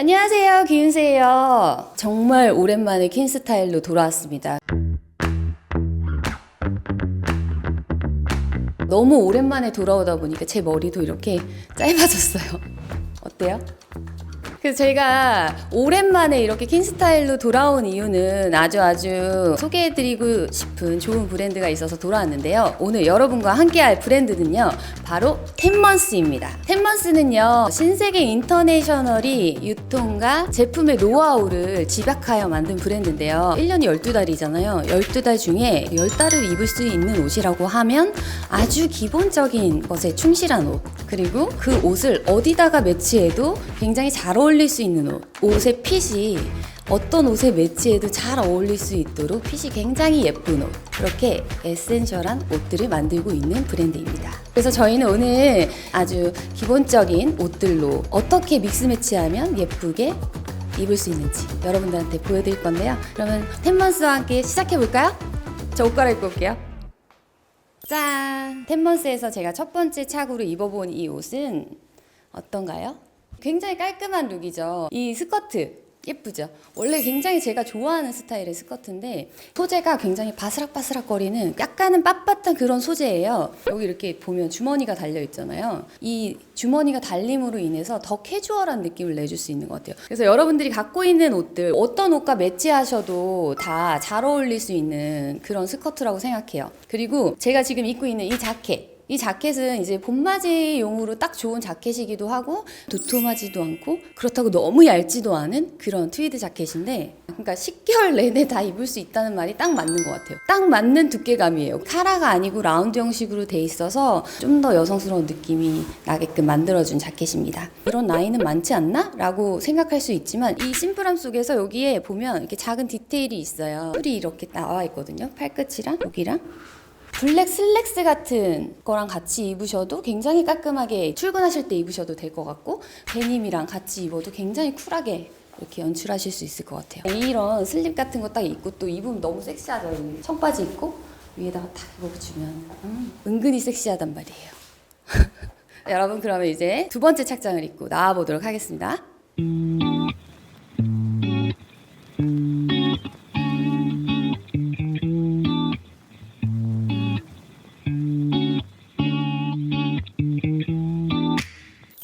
안녕하세요, 기은세예요. 정말 오랜만에 퀸 스타일로 돌아왔습니다. 너무 오랜만에 돌아오다 보니까 제 머리도 이렇게 짧아졌어요. 어때요? 그래서 제가 오랜만에 이렇게 퀸 스타일로 돌아온 이유는 아주 아주 소개해드리고 싶은 좋은 브랜드가 있어서 돌아왔는데요. 오늘 여러분과 함께할 브랜드는요, 바로 텐먼스입니다. 텐먼스는요, 신세계 인터내셔널이 유통과 제품의 노하우를 집약하여 만든 브랜드인데요. 1년이 12달이잖아요. 12달 중에 10달을 입을 수 있는 옷이라고 하면 아주 기본적인 것에 충실한 옷. 그리고 그 옷을 어디다가 매치해도 굉장히 잘 어울 릴 수 있는 옷. 옷의 핏이 어떤 옷에 매치해도 잘 어울릴 수 있도록 핏이 굉장히 예쁜 옷. 그렇게 에센셜한 옷들을 만들고 있는 브랜드입니다. 그래서 저희는 오늘 아주 기본적인 옷들로 어떻게 믹스 매치하면 예쁘게 입을 수 있는지 여러분들한테 보여드릴 건데요. 그러면 텐먼스와 함께 시작해 볼까요? 저 옷 갈아입고 올게요. 짠! 텐먼스에서 제가 첫 번째 착으로 입어본 이 옷은 어떤가요? 굉장히 깔끔한 룩이죠. 이 스커트 예쁘죠? 원래 굉장히 제가 좋아하는 스타일의 스커트인데 소재가 굉장히 바스락바스락 거리는 약간은 빳빳한 그런 소재예요. 여기 이렇게 보면 주머니가 달려 있잖아요. 이 주머니가 달림으로 인해서 더 캐주얼한 느낌을 내줄 수 있는 것 같아요. 그래서 여러분들이 갖고 있는 옷들 어떤 옷과 매치하셔도 다 잘 어울릴 수 있는 그런 스커트라고 생각해요. 그리고 제가 지금 입고 있는 이 자켓 이 자켓은 이제 봄맞이용으로 딱 좋은 자켓이기도 하고 도톰하지도 않고 그렇다고 너무 얇지도 않은 그런 트위드 자켓인데 그러니까 10개월 내내 다 입을 수 있다는 말이 딱 맞는 것 같아요. 딱 맞는 두께감이에요. 카라가 아니고 라운드 형식으로 돼 있어서 좀 더 여성스러운 느낌이 나게끔 만들어준 자켓입니다. 이런 라인은 많지 않나? 라고 생각할 수 있지만 이 심플함 속에서 여기에 보면 이렇게 작은 디테일이 있어요. 뿔이 이렇게 나와 있거든요. 팔끝이랑 여기랑 블랙 슬랙스 같은 거랑 같이 입으셔도 굉장히 깔끔하게 출근하실 때 입으셔도 될 것 같고 데님이랑 같이 입어도 굉장히 쿨하게 이렇게 연출하실 수 있을 것 같아요. 이런 슬립 같은 거 딱 입고 또 입으면 너무 섹시하죠. 이 청바지 입고 위에다가 탁 입어주면 음, 은근히 섹시하단 말이에요. 여러분 그러면 이제 두 번째 착장을 입고 나와 보도록 하겠습니다.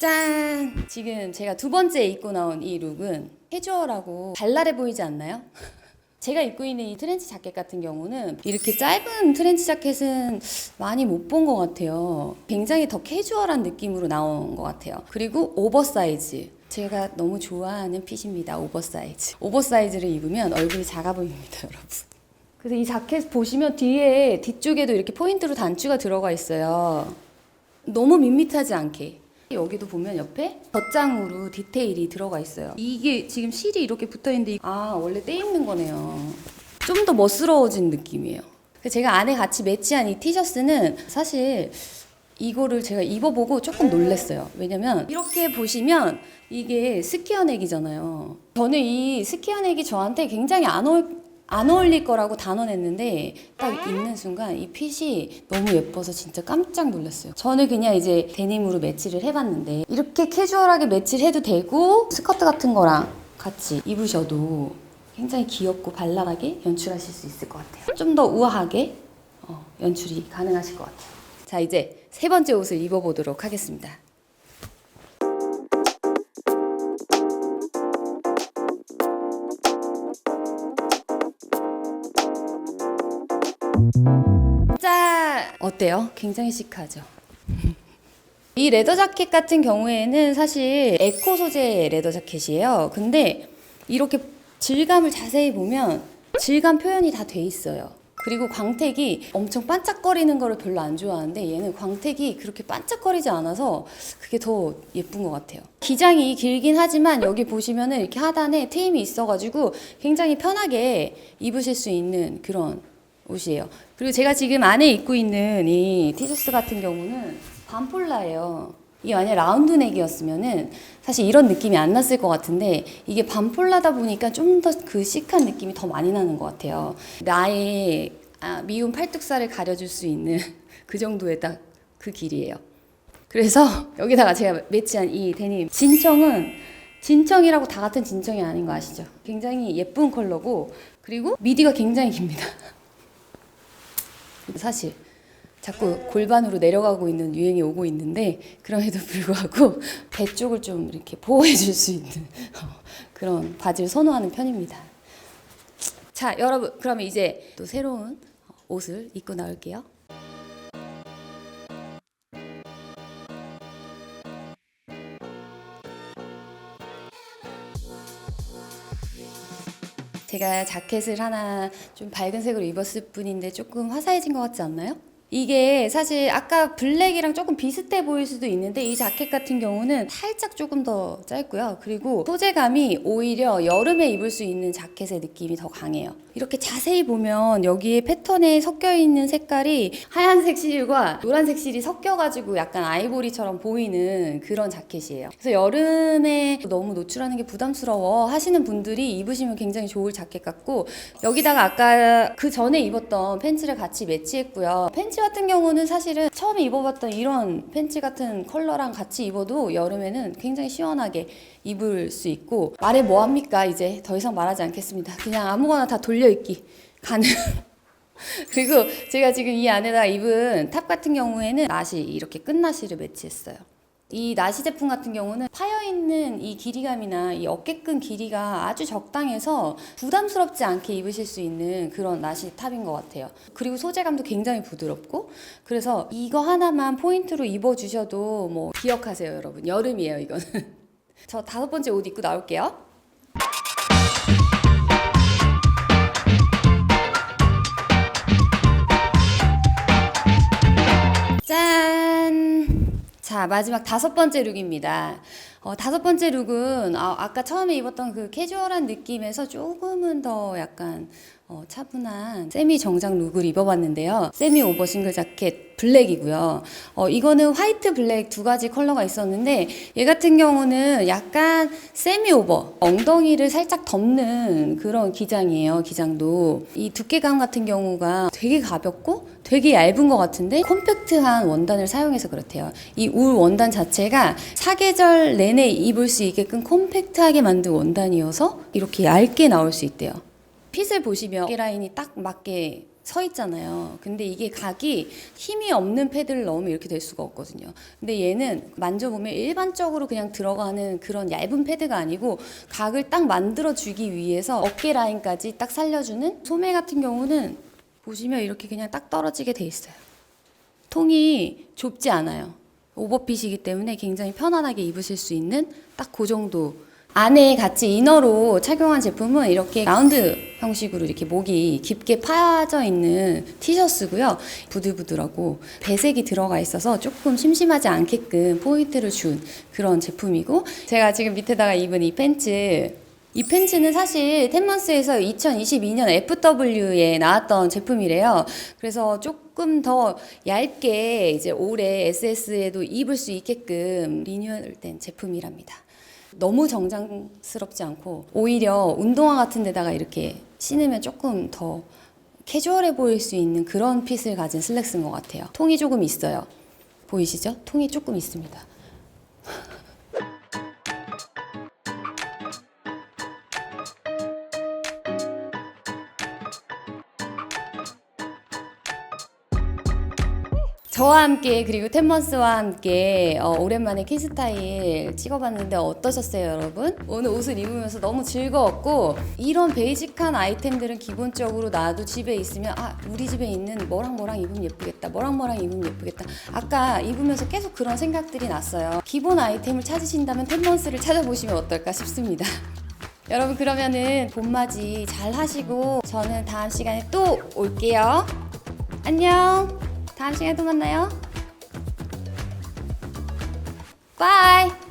짠! 지금 제가 두 번째 입고 나온 이 룩은 캐주얼하고 발랄해 보이지 않나요? 제가 입고 있는 이 트렌치 자켓 같은 경우는 이렇게 짧은 트렌치 자켓은 많이 못 본 것 같아요. 굉장히 더 캐주얼한 느낌으로 나온 것 같아요. 그리고 오버사이즈. 제가 너무 좋아하는 핏입니다. 오버사이즈. 오버사이즈를 입으면 얼굴이 작아 보입니다, 여러분. 그래서 이 자켓 보시면 뒤에 뒤쪽에도 이렇게 포인트로 단추가 들어가 있어요. 너무 밋밋하지 않게. 여기도 보면 옆에 덧장으로 디테일이 들어가 있어요. 이게 지금 실이 이렇게 붙어 있는데 아 원래 떼 입는 거네요. 좀 더 멋스러워진 느낌이에요. 제가 안에 같이 매치한 이 티셔츠는 사실 이거를 제가 입어보고 조금 놀랐어요. 왜냐면 이렇게 보시면 이게 스키어넥이잖아요. 저는 이 스키어넥이 저한테 굉장히 안, 어울, 안 어울릴 거라고 단언했는데 딱 입는 순간 이 핏이 너무 예뻐서 진짜 깜짝 놀랐어요. 저는 그냥 이제 데님으로 매치를 해봤는데 이렇게 캐주얼하게 매치를 해도 되고 스커트 같은 거랑 같이 입으셔도 굉장히 귀엽고 발랄하게 연출하실 수 있을 것 같아요. 좀 더 우아하게 어, 연출이 가능하실 것 같아요. 자 이제 세 번째 옷을 입어보도록 하겠습니다. 어때요? 굉장히 시크하죠? 이 레더 자켓 같은 경우에는 사실 에코 소재의 레더 자켓이에요. 근데 이렇게 질감을 자세히 보면 질감 표현이 다 돼 있어요. 그리고 광택이 엄청 반짝거리는 거를 별로 안 좋아하는데 얘는 광택이 그렇게 반짝거리지 않아서 그게 더 예쁜 것 같아요. 기장이 길긴 하지만 여기 보시면은 이렇게 하단에 트임이 있어가지고 굉장히 편하게 입으실 수 있는 그런 옷이에요. 그리고 제가 지금 안에 입고 있는 이 티셔츠 같은 경우는 반폴라예요. 이게 만약 라운드 넥이었으면은 사실 이런 느낌이 안 났을 것 같은데 이게 반폴라다 보니까 좀 더 그 시크한 느낌이 더 많이 나는 것 같아요. 나의 아, 미운 팔뚝살을 가려줄 수 있는 그 정도의 딱 그 길이에요. 그래서 여기다가 제가 매치한 이 데님 진청은 진청이라고 다 같은 진청이 아닌 거 아시죠? 굉장히 예쁜 컬러고 그리고 미디가 굉장히 깁니다. 사실 자꾸 골반으로 내려가고 있는 유행이 오고 있는데 그럼에도 불구하고 배 쪽을 좀 이렇게 보호해 줄 수 있는 그런 바지를 선호하는 편입니다. 자, 여러분 그러면 이제 또 새로운 옷을 입고 나올게요. 제가 자켓을 하나 좀 밝은 색으로 입었을 뿐인데 조금 화사해진 것 같지 않나요? 이게 사실 아까 블랙이랑 조금 비슷해 보일 수도 있는데 이 자켓 같은 경우는 살짝 조금 더 짧고요. 그리고 소재감이 오히려 여름에 입을 수 있는 자켓의 느낌이 더 강해요. 이렇게 자세히 보면 여기에 패턴에 섞여 있는 색깔이 하얀색 실과 노란색 실이 섞여가지고 약간 아이보리처럼 보이는 그런 자켓이에요. 그래서 여름에 너무 노출하는 게 부담스러워 하시는 분들이 입으시면 굉장히 좋을 자켓 같고 여기다가 아까 그 전에 입었던 팬츠를 같이 매치했고요. 팬츠 같은 경우는 사실은 처음에 입어봤던 이런 팬츠 같은 컬러랑 같이 입어도 여름에는 굉장히 시원하게 입을 수 있고 말해 뭐합니까 이제 더 이상 말하지 않겠습니다. 그냥 아무거나 다 돌려 입기 가능. 그리고 제가 지금 이 안에다 입은 탑 같은 경우에는 나시 이렇게 끝나시를 매치했어요. 이 나시 제품 같은 경우는 파여 있는 이 길이감이나 이 어깨끈 길이가 아주 적당해서 부담스럽지 않게 입으실 수 있는 그런 나시 탑인 것 같아요. 그리고 소재감도 굉장히 부드럽고 그래서 이거 하나만 포인트로 입어 주셔도 뭐 기억하세요, 여러분. 여름이에요, 이거는. 저 다섯 번째 옷 입고 나올게요. 자, 마지막 다섯 번째 룩입니다. 어, 다섯 번째 룩은 아, 아까 처음에 입었던 그 캐주얼한 느낌에서 조금은 더 약간 어, 차분한 세미 정장 룩을 입어봤는데요. 세미 오버 싱글 자켓 블랙이고요. 어, 이거는 화이트 블랙 두 가지 컬러가 있었는데 얘 같은 경우는 약간 세미 오버 엉덩이를 살짝 덮는 그런 기장이에요. 기장도 이 두께감 같은 경우가 되게 가볍고 되게 얇은 것 같은데 콤팩트한 원단을 사용해서 그렇대요. 이 울 원단 자체가 사계절 내내 입을 수 있게끔 콤팩트하게 만든 원단이어서 이렇게 얇게 나올 수 있대요. 핏을 보시면 어깨 라인이 딱 맞게 서 있잖아요. 근데 이게 각이 힘이 없는 패드를 넣으면 이렇게 될 수가 없거든요. 근데 얘는 만져보면 일반적으로 그냥 들어가는 그런 얇은 패드가 아니고 각을 딱 만들어주기 위해서 어깨 라인까지 딱 살려주는 소매 같은 경우는 보시면 이렇게 그냥 딱 떨어지게 돼 있어요. 통이 좁지 않아요. 오버핏이기 때문에 굉장히 편안하게 입으실 수 있는 딱 그 정도. 안에 같이 이너로 착용한 제품은 이렇게 라운드 형식으로 이렇게 목이 깊게 파져 있는 티셔츠고요. 부들부들하고 배색이 들어가 있어서 조금 심심하지 않게끔 포인트를 준 그런 제품이고 제가 지금 밑에다가 입은 이 팬츠 이 팬츠는 사실 텐먼스에서 2022년 FW에 나왔던 제품이래요. 그래서 조금 더 얇게 이제 올해 SS에도 입을 수 있게끔 리뉴얼된 제품이랍니다. 너무 정장스럽지 않고 오히려 운동화 같은 데다가 이렇게 신으면 조금 더 캐주얼해 보일 수 있는 그런 핏을 가진 슬랙스인 것 같아요. 통이 조금 있어요. 보이시죠? 통이 조금 있습니다. 저와 함께 그리고 텐먼스와 함께 어, 오랜만에 키스타일 찍어봤는데 어떠셨어요 여러분? 오늘 옷을 입으면서 너무 즐거웠고 이런 베이직한 아이템들은 기본적으로 나도 집에 있으면 아 우리 집에 있는 뭐랑 뭐랑 입으면 예쁘겠다 뭐랑 뭐랑 입으면 예쁘겠다. 아까 입으면서 계속 그런 생각들이 났어요. 기본 아이템을 찾으신다면 텐먼스를 찾아보시면 어떨까 싶습니다. 여러분 그러면은 봄맞이 잘 하시고 저는 다음 시간에 또 올게요. 안녕 다음 시간에 또 만나요. 바이.